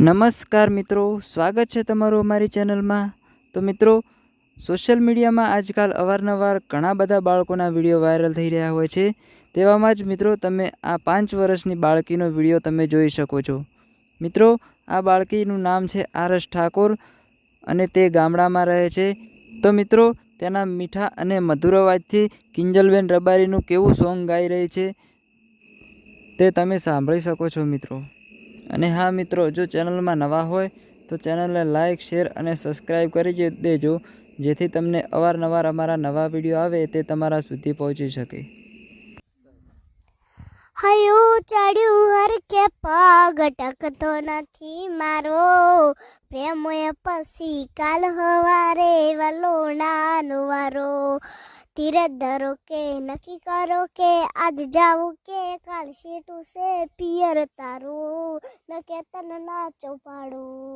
નમસ્કાર મિત્રો, સ્વાગત છે તમારું અમારી ચેનલમાં. તો મિત્રો, સોશિયલ મીડિયામાં આજકાલ અવારનવાર ઘણા બધા બાળકોના વીડિયો વાયરલ થઈ રહ્યા હોય છે. તેવામાં જ મિત્રો, તમે આ પાંચ વર્ષની બાળકીનો વીડિયો તમે જોઈ શકો છો. મિત્રો, આ બાળકીનું નામ છે આરસ ઠાકોર અને તે ગામડામાં રહે છે. તો મિત્રો, તેના મીઠા અને મધુર અવાજથી કિંજલબેન રબારીનું કેવું સોંગ ગાઈ રહી છે, તે તમે સાંભળી શકો છો મિત્રો. અને હા મિત્રો, જો ચેનલમાં નવા હોય, તો ચેનલને લાઇક શેર અને સબસ્ક્રાઈબ કરી દેજો, જેથી તમને અવારનવાર અમારા નવા વીડિયો આવે તે તમારા સુધી પહોંચી શકે. હયું ચડ્યું હર કે પગ, ટકતો નથી મારો. પ્રેમ પછી કાલ હવારે વલોણાનો વારો. ધીરે ધરો કે, નક્કી કરો કે, આજ જાવું કે, કાલ સીટું છે પિયર તારું, ન કે તને ના ચોપાડું.